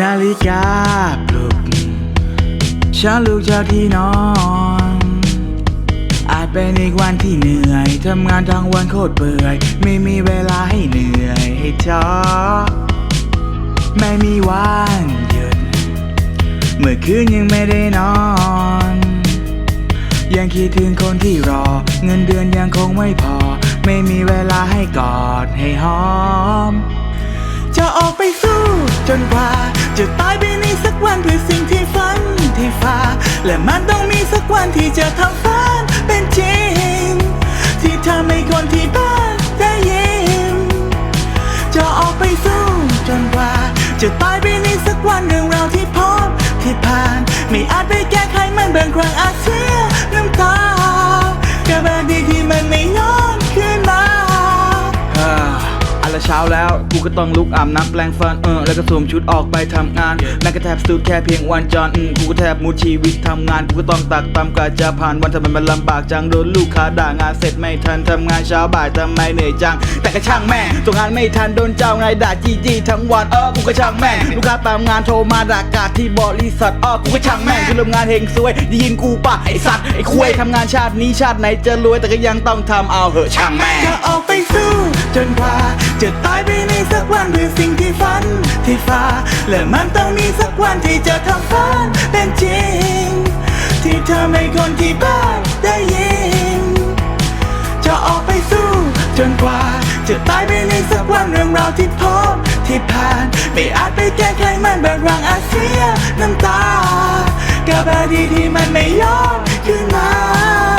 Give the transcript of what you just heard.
นาฬิกาปลุกฉันลุกจากที่นอน อาจเป็นอีกวันที่เหนื่อย ทำงานทั้งวันโคตรเบื่อยไม่มีเวลาให้เหนื่อยให้ท้อไม่มีวันหยุด เมื่อคืนยังไม่ได้นอน ยังคิดถึงคนที่รอ เงินเดือนยังคงไม่พอ ไม่มีเวลาให้กอดให้หอม จะออกไปสู้จนกว่า จะตายไปในสักวันเพื่อสิ่งที่ฝันที่ฝ่าและมันต้องมีสักวันที่จะทำฝันเป็นจริง ที่ทำให้คนที่บ้านได้ยินจะออกไปสู้จนกว่า จะตายไปในสักวันเรื่องราวที่พบที่ผ่าน ไม่อาจไปแก้ไขมันบางครั้งอาจเสีย เช้าแล้ว กูก็ต้องลุกอาบน้ำแปลงฟันเออแล้วก็สวมชุดออกไปทำงานแม้กระแทบสตูดแค่เพียงวันจอนอืมกูก็แทบมูชีวิตทำงาน กูก็ต้องตักตำกว่าจะผ่านวันทำไมมันลำบากจังโดนลูกค้าด่างานเสร็จไม่ทันทำงานเช้าบ่ายทำไมเหนื่อยจัง แต่ก็ช่างแม่งตัวงานไม่ทันโดนเจ้าไงด่าจีจีทั้งวันเออกูก็ช่างแม่งลูกค้าตามงานโทรมาด่ากาดที่บริษัทอ้อกูก็ช่างแม่งคือเริ่มงานเฮงซวยได้ยินกูปะไอสัตว์ไอคุยทำงานชาตินี้ชาติไหนจะรวยแต่ก็ยังต้องทำเอาเหอะช่างแม่งจะออกไปสู้จนกว่า จะตายไปในสักวันด้วยสิ่งที่ฝันที่ฟ้าและมันต้องมีสักวันที่จะทำฝันเป็นจริง ที่ทำให้คนที่บ้านได้ยินจะออกไปสู้จนกว่า จะตายไปในสักวันเรื่องราวที่พบที่ผ่าน ไม่อาจไปแก้ไขมันแบางครั้งอาเสียน้ำตากับอดีตที่มันไม่ย้อนคืนมา